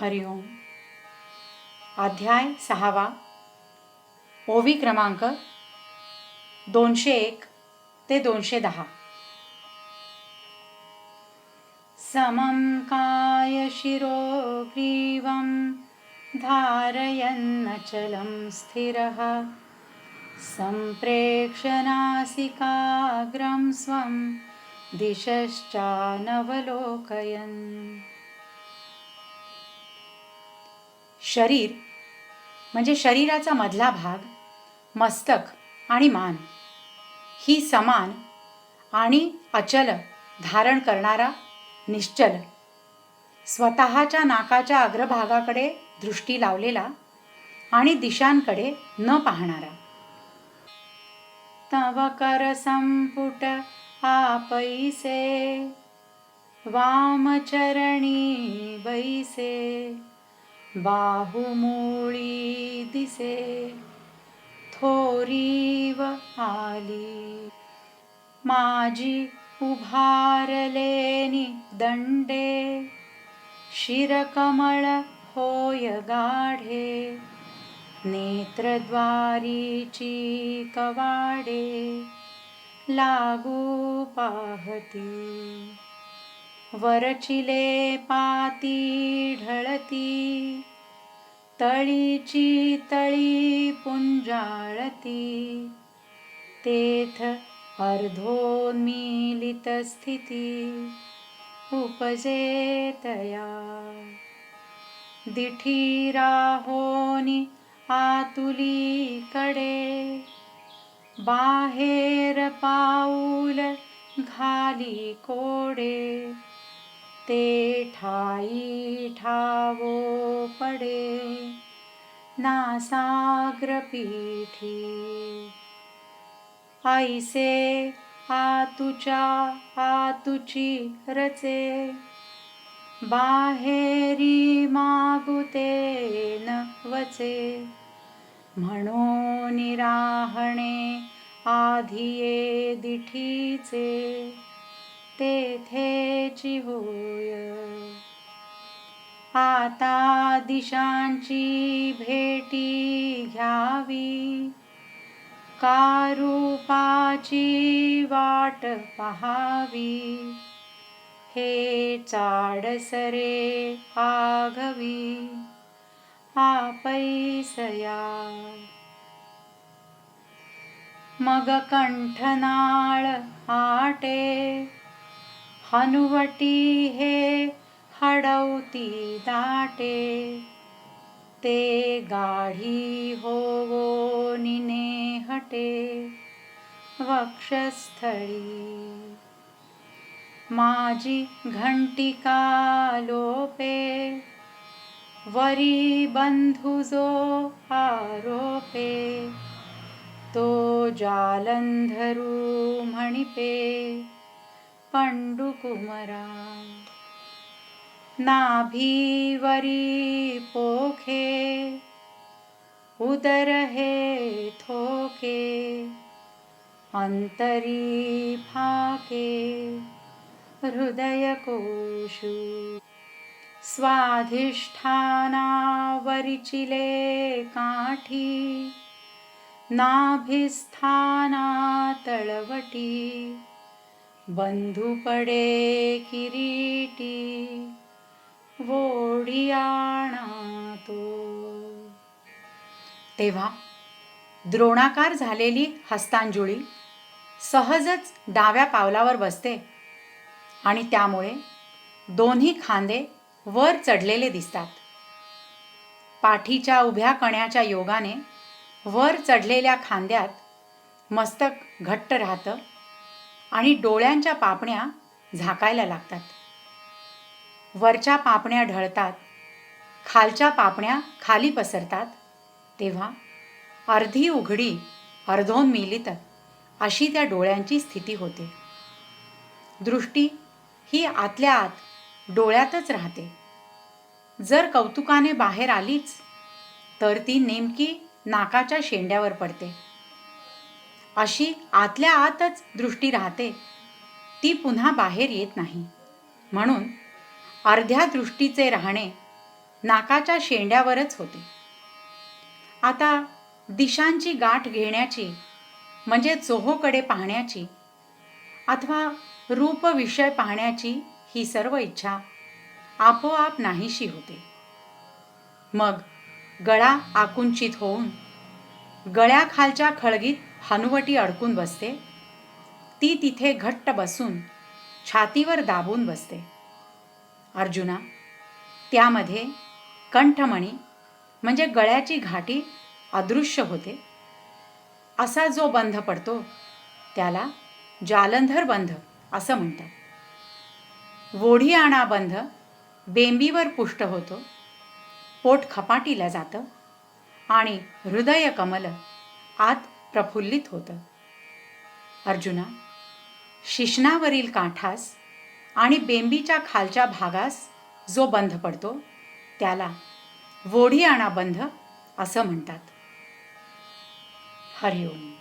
हरिओम अध्याय सहावा. ओवी क्रमांक दोनशे एक ते दोनशे दहा. समं कायशिरो ग्रीवं धारयन्नचलं स्थिरः. सम्प्रेक्षनासिकाग्रं स्वं दिशश्चानवलोकयन्. शरीर म्हणजे शरीराचा मधला भाग मस्तक आणि मान. ही समान आणि अचल धारण करणारा निश्चल स्वतःच्या नाकाच्या अग्रभागाकडे दृष्टी लावलेला आणि दिशांकडे न पाहणारा. तव कर संपुट आपैसे वामचरणी बैसे बाहुमूळी दिसे थोरीव आली. माझी उभारलेनी दंडे शिरकमळ होय गाढे नेत्रद्वारीची कवाडे लागू पाहती. वरचिले पाती ढळती तळीची तळी पुंजाळती. तेथ अर्धोन्मीलित स्थिती उपजेतया. दिठी राहोनी आतुलीकडे बाहेर पाऊल घाली कोडे. ते ठाई ठावो पडे। नासाग्रपीठी। ऐसे आतुच्या आतुची रचे। बाहेरी मागुते न वचे। म्हणून राहणे आधिये दिठीचे। तेथे होय आता दिशांची भेटी घ्यावी. कारूपाची वाट पहावी. हे चाडसरे आघवी आपैसया मग कंठनाळ आटे. हनुवटी हे हडवती दाटे. ते गाढी होवो निने हटे. वक्षस्थळी माझी घंटिका लोपे वरी बंधुजो आरोपे. तो जालंधरू म्हणिपे. पंडुकुमरा नाभीवरी पोखे उदर हे थोके अंतरी फाके हृदय स्वाधिष्ठानावरिचिले काठी नाभिस्थाना तळवटी बंधू पडे किरीटी वोढियाणा तो तेव्हा द्रोणाकार झालेली हस्तांजुळी सहजच डाव्या पावलावर बसते आणि त्यामुळे दोन्ही खांदे वर चढलेले दिसतात. पाठीच्या उभ्या कण्याच्या योगाने वर चढलेल्या खांद्यात मस्तक घट्ट राहतं. आणि डोळ्यांच्या पापण्या झाकायला लागतात. वरच्या पापण्या ढळतात खालच्या पापण्या खाली पसरतात तेव्हा अर्धी उघडी अर्धोन मिलित अशी त्या डोळ्यांची स्थिती होते. दृष्टी ही आतल्या आत डोळ्यातच राहते. जर कौतुकाने बाहेर आलीच तर ती नेमकी नाकाच्या शेंड्यावर पडते. अशी आतल्या आतच दृष्टी राहते. ती पुन्हा बाहेर येत नाही. म्हणून अर्ध्या दृष्टीचे राहणे नाकाच्या शेंड्यावरच होते. आता दिशांची गाठ घेण्याची म्हणजे चोहोकडे पाहण्याची अथवा रूप विषय पाहण्याची ही सर्व इच्छा आपोआप नाहीशी होते. मग गळा आकुंचित होऊन गळ्याखालच्या खळगीत हनुवटी अडकून बसते. ती तिथे घट्ट बसून छातीवर दाबून बसते. अर्जुना त्यामध्ये कंठमणी म्हणजे गळ्याची घाटी अदृश्य होते. असा जो बंध पडतो त्याला जालंधर बंध असं म्हणतात. वोढी आणा बंध बेंबीवर पुष्ट होतो. पोट खपाटीला जातं आणि हृदय कमल आत प्रफुल्लित होतं. अर्जुना शिश्नावरील काठास आणि बेंबीच्या खालच्या भागास जो बंध पडतो त्याला वोढी आणा बंध असं म्हणतात. हरिओम.